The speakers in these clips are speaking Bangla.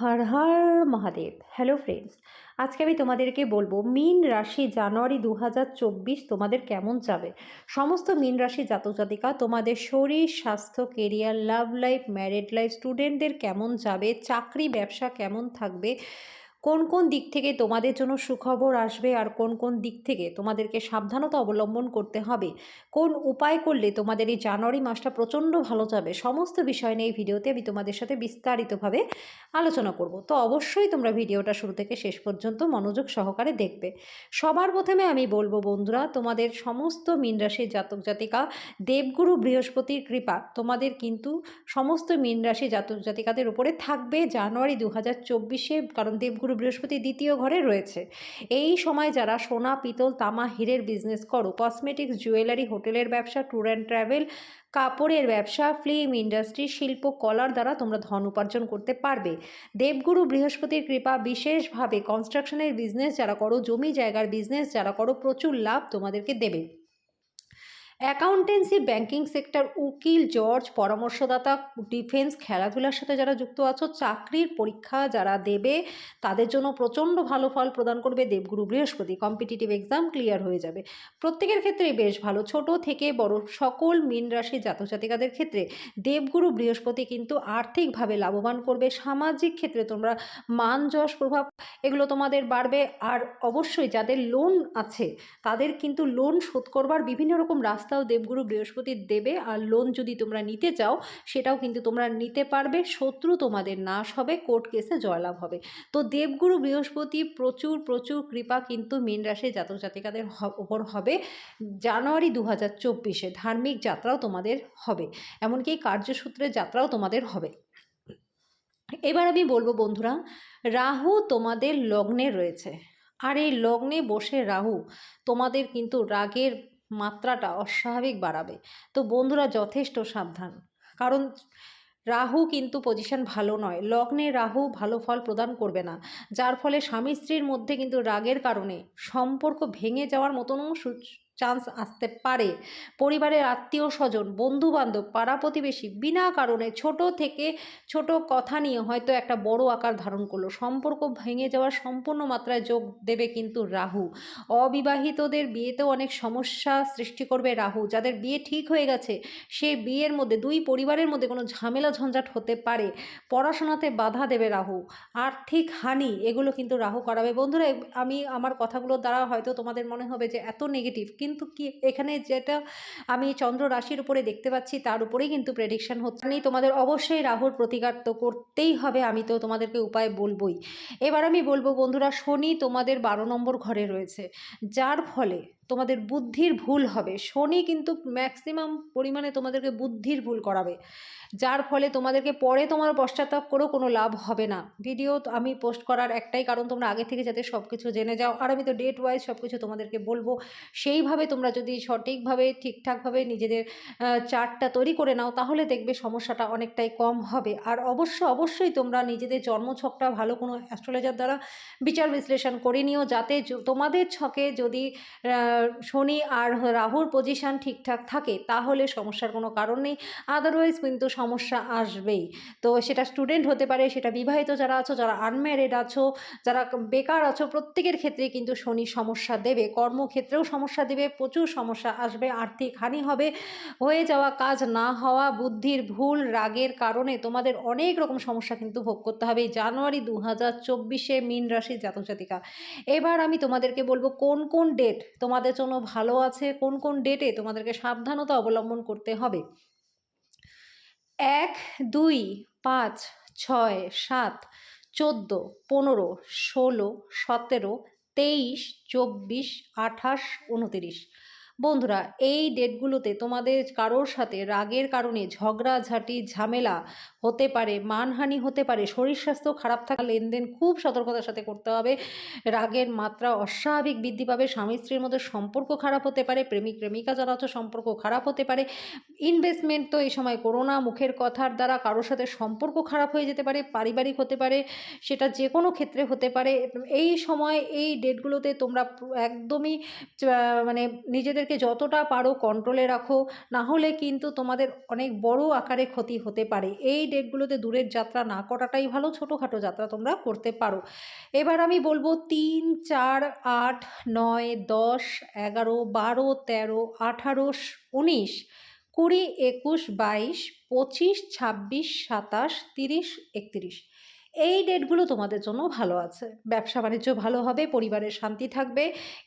হর হর মহাদেব। হ্যালো ফ্রেন্ডস আজকে আমি তোমাদেরকে বলব, মীন রাশি জানুয়ারি দু হাজার চব্বিশ তোমাদের কেমন যাবে? সমস্ত মীন রাশি জাতজাতিকা তোমাদের শরীর, স্বাস্থ্য career love life married life স্টুডেন্টদের কেমন যাবে? চাকরি, ব্যবসা কেমন থাকবে? কোন কোন দিক থেকে তোমাদের জন্য সুখবর আসবে আর কোন কোন দিক থেকে তোমাদেরকে সাবধানতা অবলম্বন করতে হবে? কোন উপায় করলে তোমাদের এই জানুয়ারি মাসটা প্রচণ্ড ভালো যাবে? সমস্ত বিষয় নিয়ে এই ভিডিওতে আমি তোমাদের সাথে বিস্তারিতভাবে আলোচনা করব। তো অবশ্যই তোমরা ভিডিওটা শুরু থেকে শেষ পর্যন্ত মনোযোগ সহকারে দেখবে। সবার প্রথমে আমি বলব বন্ধুরা, তোমাদের সমস্ত মীন রাশির জাতক জাতিকা, দেবগুরু বৃহস্পতির কৃপা, তোমাদের কিন্তু সমস্ত মীন রাশি জাতক জাতিকাদের উপরে থাকবে জানুয়ারি দু হাজার চব্বিশে। কারণ দেবগুরু বৃহস্পতি দ্বিতীয় ঘরে রয়েছে। এই সময় যারা সোনা, পিতল, তামা, হীরের বিজনেস করো কসমেটিক্স জুয়েলারি হোটেলের ব্যবসা ট্যুর অ্যান্ড ট্রাভেল কাপড়ের ব্যবসা ফিল্ম ইন্ডাস্ট্রি শিল্প, কলার দ্বারা তোমরা ধন উপার্জন করতে পারবে। দেবগুরু বৃহস্পতির কৃপা বিশেষভাবে কনস্ট্রাকশনের বিজনেস যারা করো, জমি জায়গার বিজনেস যারা করো, প্রচুর লাভ তোমাদেরকে দেবে। অ্যাকাউন্টেন্সি, ব্যাংকিং সেক্টর, উকিল জর্জ পরামর্শদাতা, ডিফেন্স, খেলাধুলার সাথে যারা যুক্ত আছো, চাকরির পরীক্ষা যারা দেবে, তাদের জন্য প্রচণ্ড ভালো ফল প্রদান করবে দেবগুরু বৃহস্পতি। কম্পিটিটিভ এক্সাম ক্লিয়ার হয়ে যাবে। প্রত্যেকের ক্ষেত্রেই বেশ ভালো। ছোট থেকে বড় সকল মীন রাশি জাতক জাতিকাদের ক্ষেত্রে দেবগুরু বৃহস্পতি কিন্তু আর্থিকভাবে লাভবান করবে, সামাজিক ক্ষেত্রে তোমরা মান, যশ, প্রভাব এগুলো তোমাদের বাড়বে। আর অবশ্যই যাদের লোন আছে, তাদের কিন্তু লোন শোধ করবার বিভিন্ন রকম রাস্তাও দেবগুরু বৃহস্পতি দেবে, আর লোন যদি তোমরা নিতে চাও, সেটাও কিন্তু তোমরা নিতে পারবে। শত্রু তোমাদের নাশ হবে কোর্ট কেসে জয়লাভ হবে। তো দেবগুরু বৃহস্পতি প্রচুর প্রচুর কৃপা কিন্তু মীন রাশি জাতক জাতিকাদের ওপর হবে। জানুয়ারি দু হাজার চব্বিশে ধার্মিক যাত্রাও তোমাদের হবে, এমনকি কার্যসূত্রের যাত্রাও তোমাদের হবে। এবার আমি বলব বন্ধুরা, রাহু তোমাদের লগ্নে রয়েছে, আর এই লগ্নে বসে রাহু তোমাদের কিন্তু রাগের মাত্রাটা অস্বাভাবিক বাড়াবে। তো বন্ধুরা, যথেষ্ট সাবধান। কারণ রাহু কিন্তু পজিশন ভালো নয়। লগ্নে রাহু ভালো ফল প্রদান করবে না। যার ফলে স্বামী স্ত্রীর মধ্যে কিন্তু রাগের কারণে সম্পর্ক ভেঙে যাওয়ার মতনও চান্স আসতে পারে। পরিবারের আত্মীয় স্বজন বন্ধু বান্ধব পাড়া প্রতিবেশী বিনা কারণে ছোট থেকে ছোট কথা নিয়ে হয়তো একটা বড় আকার ধারণ করল। সম্পর্ক ভেঙে যাওয়ার সম্পূর্ণ মাত্রায় যোগ দেবে কিন্তু রাহু। অবিবাহিতদের বিয়েতেও অনেক সমস্যা সৃষ্টি করবে রাহু। যাদের বিয়ে ঠিক হয়ে গেছে, সে বিয়ের মধ্যে দুই পরিবারের মধ্যে কোনো ঝামেলা ঝঞ্ঝাট হতে পারে। পড়াশোনাতে বাধা দেবে রাহু। আর্থিক হানি, এগুলো কিন্তু রাহু করাবে। বন্ধুরা আমি, আমার কথাগুলোর দ্বারা হয়তো তোমাদের মনে হবে যে এত নেগেটিভ কিন্তু কি এখানে যেটা আমি চন্দ্র রাশির উপরে দেখতে পাচ্ছি, তার উপরেই কিন্তু প্রেডিকশন হচ্ছে। নেই তোমাদের অবশ্যই রাহুর প্রতিকার তো করতেই হবে, আমি তো তোমাদেরকে উপায় বলবোই। এবার আমি বলব বন্ধুরা, শনি তোমাদের বারো নম্বর ঘরে রয়েছে, যার ফলে তোমাদের বুদ্ধির ভুল হবে। শনি কিন্তু ম্যাক্সিমাম পরিমাণে তোমাদেরকে বুদ্ধির ভুল করাবে। যার ফলে তোমাদেরকে পরে তোমার পশ্চাতাপ করেও কোনো লাভ হবে না। ভিডিও আমি পোস্ট করার একটাই কারণ, তোমরা আগে থেকে যাতে সব কিছু জেনে যাও। আর আমি তো ডেট ওয়াইজ সব কিছু তোমাদেরকে বলব। সেইভাবে তোমরা যদি সঠিকভাবে, ঠিকঠাকভাবে নিজেদের চার্টটা তৈরি করে নাও, তাহলে দেখবে সমস্যাটা অনেকটাই কম হবে। আর অবশ্য, অবশ্যই তোমরা নিজেদের জন্মছকটা ভালো কোনো অ্যাস্ট্রোলজার দ্বারা বিচার বিশ্লেষণ করে নিও। যাতে তোমাদের ছকে যদি শনি আর রাহুর পজিশান ঠিকঠাক থাকে, তাহলে সমস্যার কোনো কারণ নেই। আদারওয়াইজ কিন্তু সমস্যা আসবেই। তো সেটা স্টুডেন্ট হতে পারে, সেটা বিবাহিত যারা আছো, যারা আনম্যারিড আছো, যারা বেকার আছো, প্রত্যেকের ক্ষেত্রে কিন্তু শনি সমস্যা দেবে। কর্মক্ষেত্রেও সমস্যা দেবে, প্রচুর সমস্যা আসবে, আর্থিক হানি হবে, হয়ে যাওয়া কাজ না হওয়া, বুদ্ধির ভুল, রাগের কারণে তোমাদের অনেক রকম সমস্যা কিন্তু ভোগ করতে হবে। জানুয়ারি দু হাজার চব্বিশে মীন রাশির জাতক জাতিকা। এবার আমি তোমাদেরকে বলব কোন কোন ডেট তোমাদের জন্য ভালো আছে? কোন কোন ডেটে তোমাদেরকে সাবধানতা অবলম্বন করতে হবে? এক, দুই, পাঁচ, ছয়, সাত, চোদ্দ, পনেরো, ষোলো, সতেরো, তেইশ, চব্বিশ, আঠাশ, উনতিরিশ। বন্ধুরা, এই ডেটগুলোতে তোমাদের কারোর সাথে রাগের কারণে ঝগড়াঝাটি ঝামেলা হতে পারে, মানহানি হতে পারে, শরীর স্বাস্থ্য খারাপ থাকা লেনদেন খুব সতর্কতার সাথে করতে হবে। রাগের মাত্রা অস্বাভাবিক বৃদ্ধি পাবে, স্বামী স্ত্রীর মধ্যে সম্পর্ক খারাপ হতে পারে, প্রেমিক, প্রেমিকা যারা আছো সম্পর্ক খারাপ হতে পারে। ইনভেস্টমেন্ট তো এই সময় করোনা মুখের কথার দ্বারা কারোর সাথে সম্পর্ক খারাপ হয়ে যেতে পারে, পারিবারিক হতে পারে, সেটা যে কোনো ক্ষেত্রে হতে পারে। এই সময় এই ডেটগুলোতে তোমরা একদমই মানে নিজেদের নিজেদেরকে যতটা পারো কন্ট্রোলে রাখো, না হলে কিন্তু তোমাদের অনেক বড় আকারে ক্ষতি হতে পারে। এই ডেটগুলোতে দূরের যাত্রা না করাটাই ভালো, ছোটোখাটো যাত্রা তোমরা করতে পারো। এবার আমি বলব তিন, চার, আট, নয়, দশ, এগারো, বারো, তেরো, আঠারো, উনিশ, কুড়ি, একুশ, বাইশ, পঁচিশ, ছাব্বিশ, সাতাশ, তিরিশ, একত্রিশ। এই ডেটগুলো তোমাদের জন্য ভালো আছে। ব্যবসা বাণিজ্য ভালো হবে, পরিবারের শান্তি থাকবে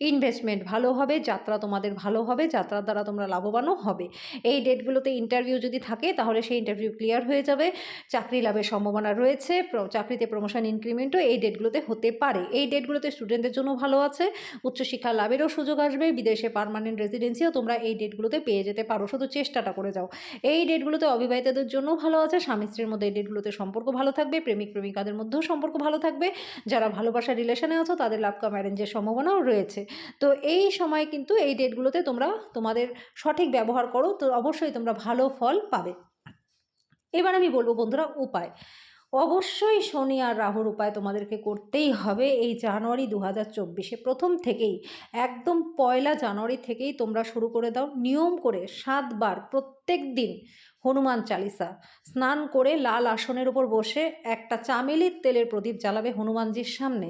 ইনভেস্টমেন্ট ভালো হবে, যাত্রা তোমাদের ভালো হবে, যাত্রার দ্বারা তোমরা লাভবানও হবে। এই ডেটগুলোতে ইন্টারভিউ যদি থাকে, তাহলে সেই ইন্টারভিউ ক্লিয়ার হয়ে যাবে। চাকরি লাভের সম্ভাবনা রয়েছে চাকরিতে প্রমোশন ইনক্রিমেন্টও এই ডেটগুলোতে হতে পারে। এই ডেটগুলোতে স্টুডেন্টদের জন্য ভালো আছে উচ্চশিক্ষা লাভেরও সুযোগ আসবে, বিদেশে পারমানেন্ট রেসিডেন্সিও তোমরা এই ডেটগুলোতে পেয়ে যেতে পারো। শুধু চেষ্টাটা করে যাও। এই ডেটগুলোতে অবিবাহিতদের জন্য ভালো আছে স্বামী স্ত্রীর মধ্যে এই ডেটগুলোতে সম্পর্ক ভালো থাকবে প্রেমিক প্রেমিক প্রেমিকাদের মধ্যেও সম্পর্ক ভালো থাকবে। যারা ভালোবাসার রিলেশনে আছো, তাদের লাভ কাম অ্যারেঞ্জের সম্ভাবনাও রয়েছে। তো এই সময় কিন্তু এই ডেটগুলোতে তোমরা তোমাদের সঠিক ব্যবহার করো। তো অবশ্যই তোমরা ভালো ফল পাবে। এবার আমি বলব বন্ধুরা উপায়। অবশ্যই শনি আর রাহুর উপায় তোমাদেরকে করতেই হবে। এই জানুয়ারি দু হাজার চব্বিশে প্রথম থেকেই, একদম পয়লা জানুয়ারি থেকেই তোমরা শুরু করে দাও। নিয়ম করে সাতবার প্রত্যেক দিন হনুমান চালিসা স্নান করে লাল আসনের উপর বসে একটা চামেলির তেলের প্রদীপ জ্বালাবে হনুমানজির সামনে।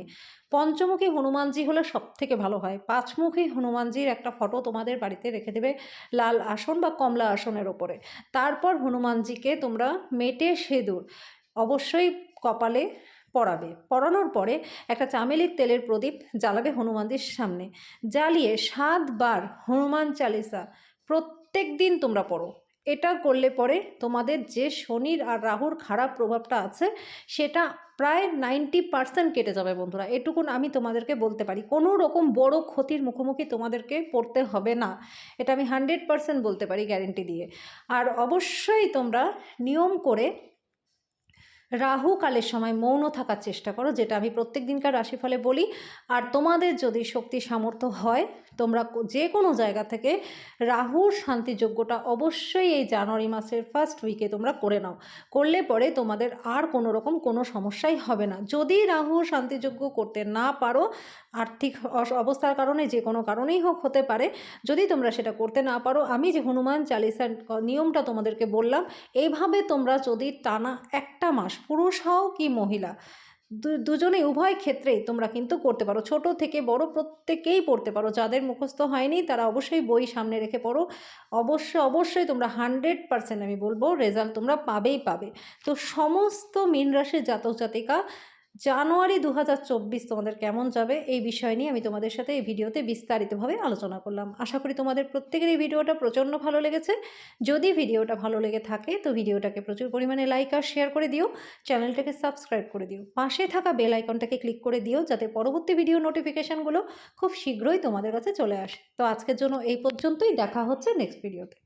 পঞ্চমুখী হনুমানজি হলে সব থেকে ভালো হয়। পাঁচমুখী হনুমানজির একটা ফটো তোমাদের বাড়িতে রেখে দেবে লাল আসন বা কমলা আসনের ওপরে। তারপর হনুমানজিকে তোমরা মেটে সেঁদুর অবশ্যই কপালে পরাবে পরানোর পরে একটা চামেলির তেলের প্রদীপ জ্বালাবে হনুমানজির সামনে। জ্বালিয়ে সাতবার হনুমান চালিসা, প্রত্যেক দিন তোমরা পড়ো। এটা করলে পরে তোমাদের যে শনির আর রাহুর খারাপ প্রভাবটা আছে, সেটা প্রায় নাইনটি পার্সেন্ট কেটে যাবে বন্ধুরা। এটুকুন আমি তোমাদেরকে বলতে পারি। কোনো রকম বড় ক্ষতির মুখোমুখি তোমাদেরকে পড়তে হবে না। এটা আমি হান্ড্রেড পার্সেন্ট বলতে পারি গ্যারেন্টি দিয়ে। আর অবশ্যই তোমরা নিয়ম করে রাহু কালের সময় মৌন থাকার চেষ্টা করো, যেটা আমি প্রত্যেক দিনকার রাশিফলে বলি। আর তোমাদের যদি শক্তি সামর্থ্য হয়, তোমরা যে কোনো জায়গা থেকে রাহুর শান্তিযোগ্যটা অবশ্যই এই জানুয়ারি মাসের ফার্স্ট উইকে তোমরা করে নাও। করলে পরে তোমাদের আর কোনো রকম কোনো সমস্যাই হবে না। যদি রাহু শান্তিযোগ্য করতে না পারো আর্থিক অবস্থার কারণে, যে কোনো কারণেই হোক হতে পারে, যদি তোমরা সেটা করতে না পারো, আমি যে হনুমান চালিসার নিয়মটা তোমাদেরকে বললাম, এইভাবে তোমরা যদি টানা একটা মাস, পুরুষ হও কি মহিলা, দু- দুজনেই, উভয় ক্ষেত্রেই তোমরা কিন্তু করতে পারো। ছোট থেকে বড় প্রত্যেকেই পড়তে পারো। যাদের মুখস্থ হয়নি, তারা অবশ্যই বই সামনে রেখে পড়ো। অবশ্যই অবশ্যই তোমরা হান্ড্রেড পার্সেন্ট আমি বলব রেজাল্ট তোমরা পাবেই পাবে। তো সমস্ত মীন রাশির জাতক জাতিকা জানুয়ারি দু হাজার চব্বিশ তোমাদের কেমন যাবে এই বিষয় নিয়ে আমি তোমাদের সাথে এই ভিডিওতে বিস্তারিতভাবে আলোচনা করলাম। আশা করি তোমাদের প্রত্যেকের এই ভিডিওটা প্রচণ্ড ভালো লেগেছে। যদি ভিডিওটা ভালো লেগে থাকে তো ভিডিওটাকে প্রচুর পরিমাণে লাইক আর শেয়ার করে দিও। চ্যানেলটাকে সাবস্ক্রাইব করে দিও। পাশে থাকা বেল আইকনটাকে ক্লিক করে দিও যাতে পরবর্তী ভিডিও নোটিফিকেশানগুলো খুব শীঘ্রই তোমাদের কাছে চলে আসে। তো আজকের জন্য এই পর্যন্তই। দেখা হচ্ছে নেক্সট ভিডিওতে